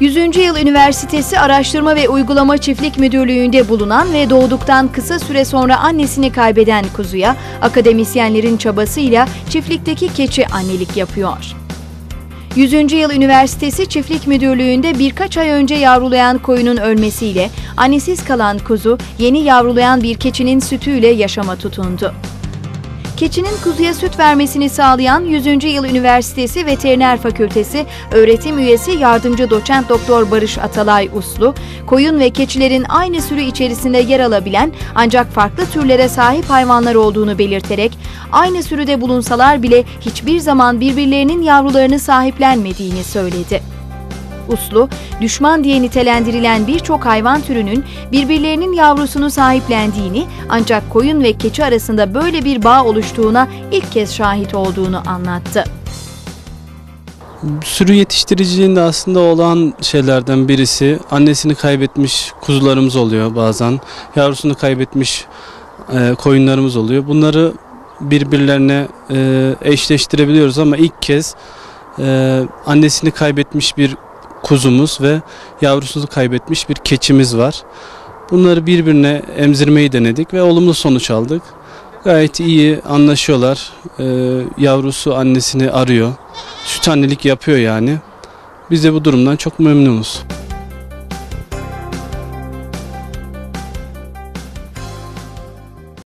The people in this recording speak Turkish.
100. Yıl Üniversitesi Araştırma ve Uygulama Çiftlik Müdürlüğü'nde bulunan ve doğduktan kısa süre sonra annesini kaybeden kuzuya akademisyenlerin çabasıyla çiftlikteki keçi annelik yapıyor. 100. Yıl Üniversitesi Çiftlik Müdürlüğü'nde birkaç ay önce yavrulayan koyunun ölmesiyle annesiz kalan kuzu yeni yavrulayan bir keçinin sütüyle yaşama tutundu. Keçinin kuzuya süt vermesini sağlayan 100. Yıl Üniversitesi Veteriner Fakültesi öğretim üyesi yardımcı doçent doktor Barış Atalay Uslu, koyun ve keçilerin aynı sürü içerisinde yer alabilen ancak farklı türlere sahip hayvanlar olduğunu belirterek, aynı sürüde bulunsalar bile hiçbir zaman birbirlerinin yavrularını sahiplenmediğini söyledi. Uslu, düşman diye nitelendirilen birçok hayvan türünün birbirlerinin yavrusunu sahiplendiğini ancak koyun ve keçi arasında böyle bir bağ oluştuğuna ilk kez şahit olduğunu anlattı. Sürü yetiştiriciliğinde aslında olan şeylerden birisi annesini kaybetmiş kuzularımız oluyor bazen. Yavrusunu kaybetmiş e, koyunlarımız oluyor. Bunları birbirlerine e, eşleştirebiliyoruz ama ilk kez e, annesini kaybetmiş bir kuzumuz ve yavrusunu kaybetmiş bir keçimiz var. Bunları birbirine emzirmeyi denedik ve olumlu sonuç aldık. Gayet iyi anlaşıyorlar. Ee, yavrusu annesini arıyor. Süt annelik yapıyor yani. Biz de bu durumdan çok memnunuz.